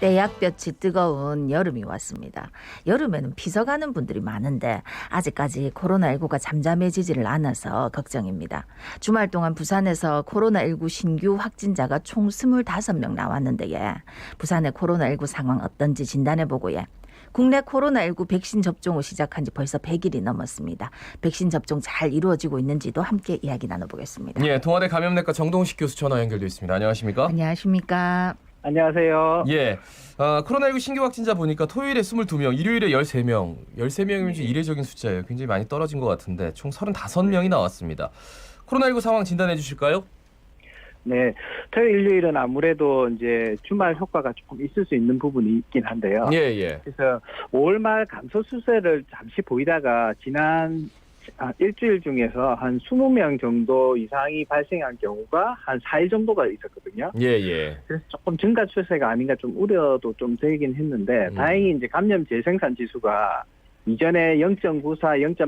떼약볕이 뜨거운 여름이 왔습니다. 여름에는 비서가는 분들이 많은데 아직까지 코로나19가 잠잠해지지를 않아서 걱정입니다. 주말 동안 부산에서 코로나19 신규 확진자가 총 25명 나왔는데 예. 부산의 코로나19 상황 어떤지 진단해보고 예. 국내 코로나19 백신 접종을 시작한 지 벌써 100일이 넘었습니다. 백신 접종 잘 이루어지고 있는지도 함께 이야기 나눠보겠습니다. 예, 동아대 감염내과 정동식 교수 전화 연결돼 있습니다. 안녕하십니까? 안녕하십니까? 안녕하세요. 예. 아, 코로나19 신규 확진자 보니까 토요일에 22명, 일요일에 13명. 13명이면 좀 이례적인 숫자예요. 굉장히 많이 떨어진 것 같은데 총 35명이 나왔습니다. 코로나19 상황 진단해 주실까요? 네, 토요일, 일요일은 아무래도 이제 주말 효과가 조금 있을 수 있는 부분이 있긴 한데요. 예, 예. 그래서 5월 말 감소 수세를 잠시 보이다가 지난 아, 일주일 중에서 한 20명 정도 이상이 발생한 경우가 한 4일 정도가 있었거든요. 예, 예. 그래서 조금 증가 추세가 아닌가 좀 우려도 좀 되긴 했는데 음. 다행히 이제 감염 재생산 지수가 이전에 0.94,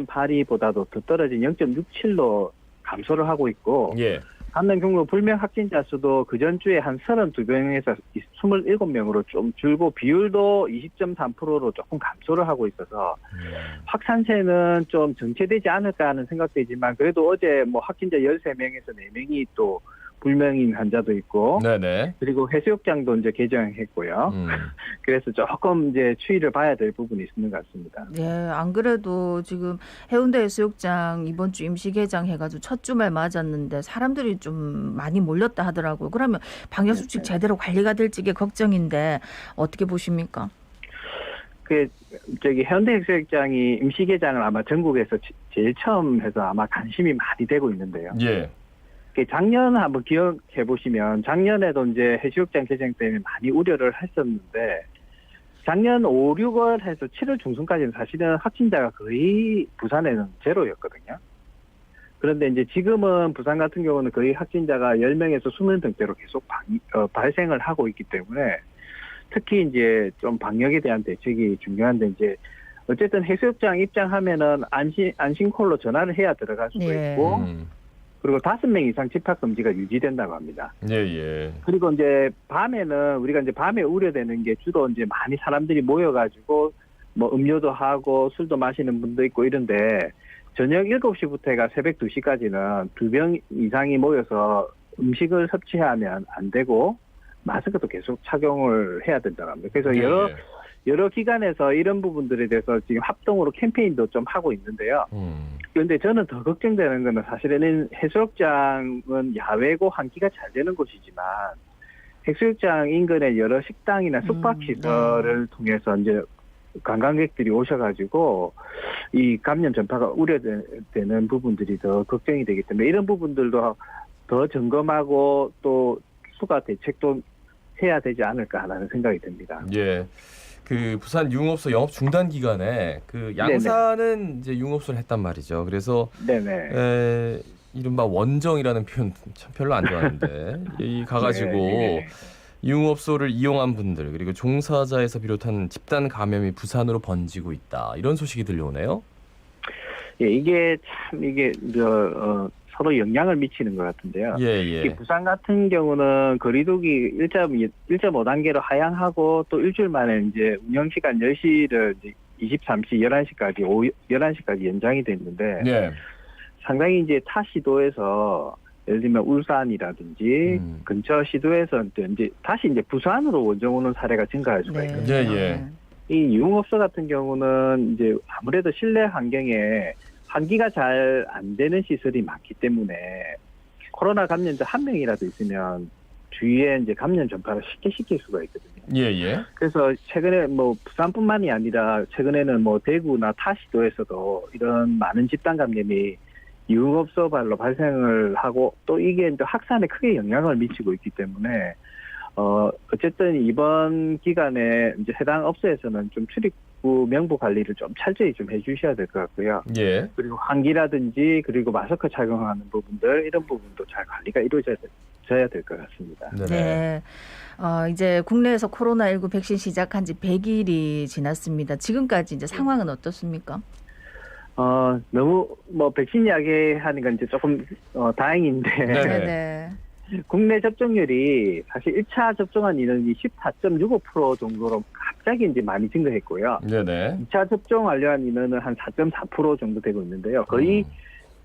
0.82보다도 더 떨어진 0.67로 감소를 하고 있고 예. 감염 경로 불명 확진자 수도 그 전주에 한 32명에서 27명으로 좀 줄고 비율도 20.3%로 조금 감소를 하고 있어서 음. 확산세는 좀 정체되지 않을까 하는 생각되지만 그래도 어제 뭐 확진자 13명에서 4명이 또 불명인 환자도 있고 네, 네. 그리고 해수욕장도 이제 개정했고요. 음. 그래서 조금 이제 추이를 봐야 될 부분이 있는 것 같습니다. 네, 안 그래도 지금 해운대 해수욕장 이번 주 임시 개장 해가지고 첫 주말 맞았는데 사람들이 좀 많이 몰렸다 하더라고요. 그러면 방역 수칙 제대로 관리가 될지 게 걱정인데 어떻게 보십니까? 그 저기 현대 해수욕장이 임시 개장을 아마 전국에서 지- 제일 처음 해서 아마 관심이 많이 되고 있는데요. 예. 그 작년 한번 기억해 보시면 작년에도 이제 해수욕장 개장 때문에 많이 우려를 했었는데 작년 5, 6월 해서 7월 중순까지는 사실은 확진자가 거의 부산에는 제로였거든요. 그런데 이제 지금은 부산 같은 경우는 거의 확진자가 10명에서 20명대로 계속 방- 어, 발생을 하고 있기 때문에 특히 이제 좀 방역에 대한 대책이 중요한데 이제 어쨌든 해수욕장 입장하면은 안심 안심콜로 전화를 해야 들어갈 수가 예. 있고 음. 그리고 다섯 명 이상 집합 금지가 유지된다고 합니다. 예, 예. 그리고 이제 밤에는 우리가 이제 밤에 우려되는 게 주로 이제 많이 사람들이 모여가지고 뭐 음료도 하고 술도 마시는 분도 있고 이런데 저녁 7시부터 가 새벽 2시까지는 두명 이상이 모여서 음식을 섭취하면 안 되고 마스크도 계속 착용을 해야 된다고 합니다. 그래서 예, 여러 예. 여러 기관에서 이런 부분들에 대해서 지금 합동으로 캠페인도 좀 하고 있는데요. 음. 그런데 저는 더 걱정되는 거는 사실은 해수욕장은 야외고 환기가 잘 되는 곳이지만 해수욕장 인근의 여러 식당이나 숙박시설을 통해서 이제 관광객들이 오셔가지고 이 감염 전파가 우려되는 부분들이 더 걱정이 되기 때문에 이런 부분들도 더 점검하고 또 수가 대책도 해야 되지 않을까 하는 생각이 듭니다. 예. 그 부산 융업소 영업 중단 기간에 그 양사는 이제 융업소를 했단 말이죠. 그래서 네네. 에, 이른바 원정이라는 표현 참 별로 안 좋아하는데 이 가가지고 네. 융업소를 이용한 분들 그리고 종사자에서 비롯한 집단 감염이 부산으로 번지고 있다 이런 소식이 들려오네요. 예, 이게 참 이게 저 어, 서로 영향을 미치는 것 같은데요. 예이 예. 부산 같은 경우는 거리두기 1.2, 1.5단계로 하향하고 또 일주일 만에 이제 운영시간 10시를 이제 23시, 11시까지, 오후 11시까지 연장이 됐는데 예. 상당히 이제 타 시도에서 예를 들면 울산이라든지 음. 근처 시도에서 또 이제 다시 이제 부산으로 원정 오는 사례가 증가할 수가 네. 있거든요. 예, 예. 이 유흥업소 같은 경우는 이제 아무래도 실내 환경에 환기가 잘 안 되는 시설이 많기 때문에 코로나 감염자 한 명이라도 있으면 주위에 이제 감염 전파를 쉽게 시킬 수가 있거든요. 예 예. 그래서 최근에 뭐 부산뿐만이 아니라 최근에는 뭐 대구나 타 시도에서도 이런 많은 집단 감염이 유흥업소 발로 발생을 하고 또 이게 이제 확산에 크게 영향을 미치고 있기 때문에 어 어쨌든 이번 기간에 이제 해당 업소에서는 좀 출입 구 명부 관리를 좀 철저히 좀 해주셔야 될 것 같고요. 예. 그리고 환기라든지 그리고 마스크 착용하는 부분들 이런 부분도 잘 관리가 이루어져야 될것 같습니다. 네네. 네. 어, 이제 국내에서 코로나19 백신 시작한 지 100일이 지났습니다. 지금까지 이제 상황은 어떻습니까? 어, 너무, 뭐, 백신 이야기 하니까 이제 조금, 어, 다행인데. 국내 접종률이 사실 1차 접종한 인원이 14.65% 정도로 갑자기 이제 많이 증가했고요. 네네. 2차 접종 완료한 인원은 한 4.4% 정도 되고 있는데요. 거의 음.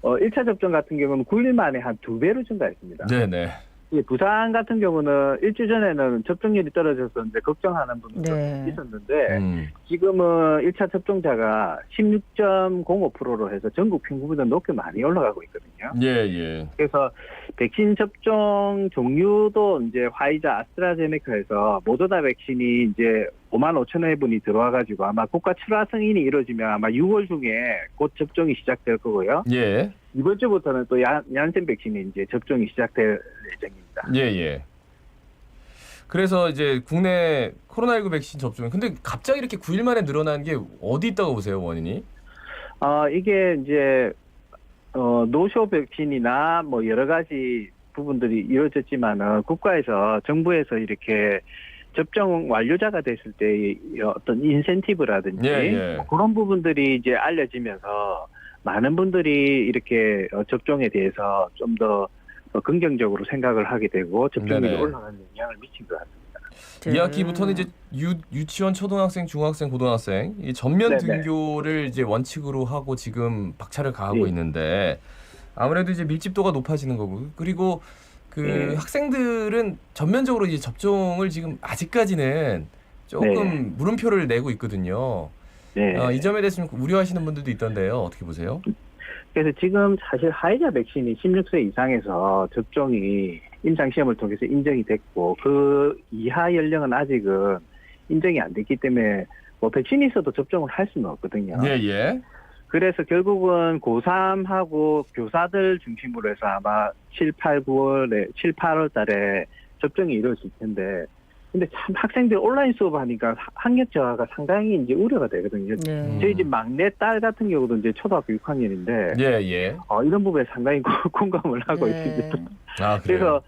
어, 1차 접종 같은 경우는 9일 만에 한 두 배로 증가했습니다. 네네. 예, 부산 같은 경우는 일주 전에는 접종률이 떨어져서 이제 걱정하는 분들도 네. 있었는데 음. 지금은 1차 접종자가 16.05%로 해서 전국 평균보다 높게 많이 올라가고 있거든요. 예, 예. 그래서 백신 접종 종류도 이제 화이자 아스트라제네카에서 모더나 백신이 이제 5만 5천 회분이 들어와가지고 아마 국가 출하 승인이 이루어지면 아마 6월 중에 곧 접종이 시작될 거고요. 예. 이번 주부터는 또 얀, 얀센 백신이 이제 접종이 시작될 예정입니다. 예, 예. 그래서 이제 국내 코로나19 백신 접종. 근데 갑자기 이렇게 9일 만에 늘어난 게 어디 있다고 보세요, 원인이? 어, 이게 이제, 어, 노쇼 백신이나 뭐 여러 가지 부분들이 이루어졌지만은 국가에서, 정부에서 이렇게 접종 완료자가 됐을 때의 어떤 인센티브라든지 예, 예. 뭐 그런 부분들이 이제 알려지면서 많은 분들이 이렇게 어, 접종에 대해서 좀더 긍정적으로 생각을 하게 되고 접종률이 네네. 올라가는 영향을 미친 것 같습니다. 네. 2학기부터는 이제 유, 유치원, 초등학생, 중학생, 고등학생 이 전면 네네. 등교를 이제 원칙으로 하고 지금 박차를 가하고 네. 있는데 아무래도 이제 밀집도가 높아지는 거고 그리고 그 네. 학생들은 전면적으로 이제 접종을 지금 아직까지는 조금 네. 물음표를 내고 있거든요. 네. 어, 이 점에 대해서 좀 우려하시는 분들도 있던데요. 어떻게 보세요? 그래서 지금 사실 화이자 백신이 16세 이상에서 접종이 임상 시험을 통해서 인정이 됐고 그 이하 연령은 아직은 인정이 안 됐기 때문에 뭐 백신이 있어도 접종을 할 수는 없거든요. 예, 예. 그래서 결국은 고3하고 교사들 중심으로 해서 아마 7, 8, 9월에 7, 8월 달에 접종이 이루어질 텐데 근데 참 학생들 온라인 수업 하니까 하- 학력 저하가 상당히 이제 우려가 되거든요. 네. 저희 집 막내 딸 같은 경우도 이제 초등학교 6학년인데 예, 예. 어, 이런 부분에 상당히 고- 공감을 하고 네. 있습니다. 아, 그래요. 그래서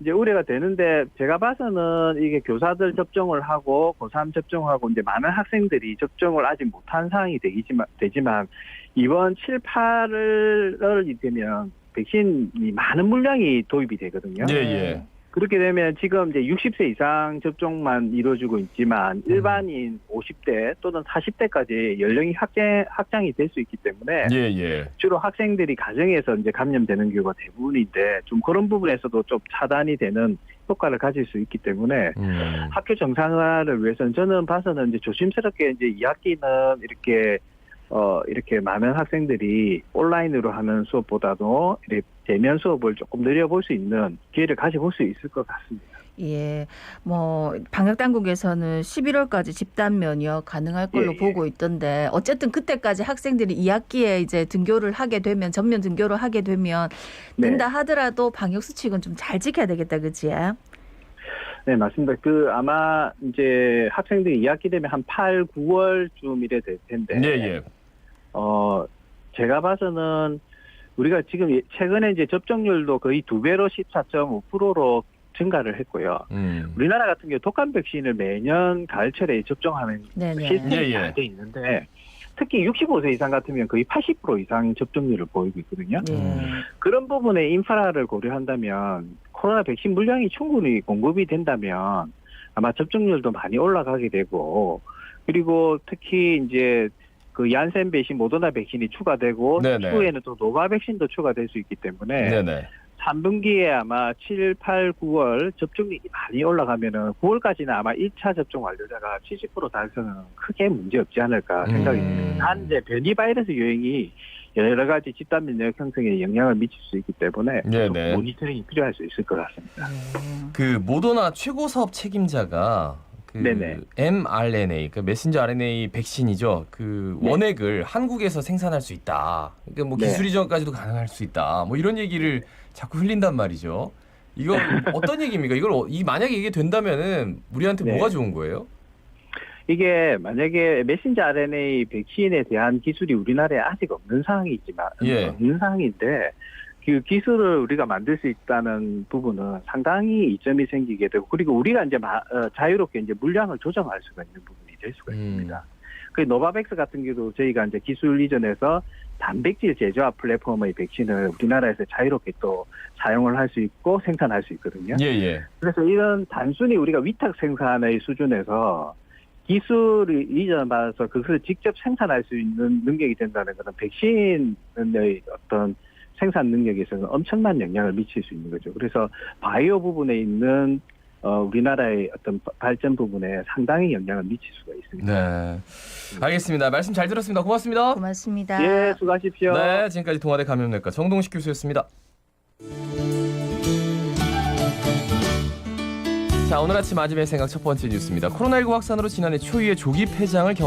이제 우려가 되는데 제가 봐서는 이게 교사들 접종을 하고 고3 접종하고 이제 많은 학생들이 접종을 아직 못한 상황이 되지만, 되지만 이번 7, 8월이 되면 백신이 많은 물량이 도입이 되거든요. 예, 예. 그렇게 되면 지금 이제 60세 이상 접종만 이루어지고 있지만 일반인 50대 또는 40대까지 연령이 확장, 확장이 될 수 있기 때문에 예, 예. 주로 학생들이 가정에서 이제 감염되는 경우가 대부분인데 좀 그런 부분에서도 좀 차단이 되는 효과를 가질 수 있기 때문에 음. 학교 정상화를 위해서는 저는 봐서는 이제 조심스럽게 이제 2학기는 이렇게 어 이렇게 많은 학생들이 온라인으로 하는 수업보다도 이렇게 대면 수업을 조금 늘려볼 수 있는 기회를 가져볼 수 있을 것 같습니다. 예, 뭐 방역 당국에서는 11월까지 집단 면역 가능할 걸로 예, 예. 보고 있던데 어쨌든 그때까지 학생들이 2학기에 이제 등교를 하게 되면 전면 등교를 하게 되면 네. 된다 하더라도 방역 수칙은 좀 잘 지켜야 되겠다, 그치? 네, 맞습니다. 그 아마 이제 학생들이 2학기 되면 한 8, 9월쯤 이래 될 텐데. 예, 예. 어, 제가 봐서는 우리가 지금 예- 최근에 이제 접종률도 거의 두 배로 14.5%로 증가를 했고요. 음. 우리나라 같은 경우 독감 백신을 매년 가을철에 접종하는 네네. 시스템이 예, 예. 잘돼 있는데 특히 65세 이상 같으면 거의 80% 이상 접종률을 보이고 있거든요. 예. 음. 그런 부분의 인프라를 고려한다면 코로나 백신 물량이 충분히 공급이 된다면 아마 접종률도 많이 올라가게 되고 그리고 특히 이제 그 얀센 백신, 모더나 백신이 추가되고 네네. 추후에는 또 노바 백신도 추가될 수 있기 때문에 네네. 3분기에 아마 7, 8, 9월 접종률이 많이 올라가면은 9월까지는 아마 1차 접종 완료자가 70% 달성은 크게 문제 없지 않을까 생각이 음. 듭니다. 단 이제 변이 바이러스 유행이 여러 가지 집단 면역 형성에 영향을 미칠 수 있기 때문에 모니터링이 필요할 수 있을 것 같습니다. 네. 그 모더나 최고 사업 책임자가 그 네네. mRNA, 그 메신저 RNA 백신이죠. 그 네. 원액을 한국에서 생산할 수 있다. 그러니까 뭐 네. 기술 이전까지도 가능할 수 있다. 뭐 이런 얘기를 자꾸 흘린단 말이죠. 이거 어떤 얘기입니까? 이걸 어- 이 만약에 이게 된다면은 우리한테 네. 뭐가 좋은 거예요? 이게 만약에 메신저 RNA 백신에 대한 기술이 우리나라에 아직 없는 상황이지만 예. 없는 상황인데 그 기술을 우리가 만들 수 있다는 부분은 상당히 이점이 생기게 되고 그리고 우리가 이제 마- 어, 자유롭게 이제 물량을 조정할 수가 있는 부분이 될 수가 음. 있습니다. 그 노바백스 같은 경우도 저희가 이제 기술 이전해서 단백질 제조합 플랫폼의 백신을 우리나라에서 자유롭게 또 사용을 할 수 있고 생산할 수 있거든요. 예, 예. 그래서 이런 단순히 우리가 위탁 생산의 수준에서 기술을 이전받아서 그것을 직접 생산할 수 있는 능력이 된다는 것은 백신의 어떤 생산 능력에 있어서 엄청난 영향을 미칠 수 있는 거죠. 그래서 바이오 부분에 있는 어, 우리나라의 어떤 바- 발전 부분에 상당히 영향을 미칠 수가 있습니다. 네. 알겠습니다. 말씀 잘 들었습니다. 고맙습니다. 고맙습니다. 예, 수고하십시오. 네, 지금까지 동아대 감염내과 정동식 교수였습니다. 자, 오늘 아침 아침의 생각 첫 번째 뉴스입니다. 코로나19 확산으로 지난해 초유의 조기 폐장을 경험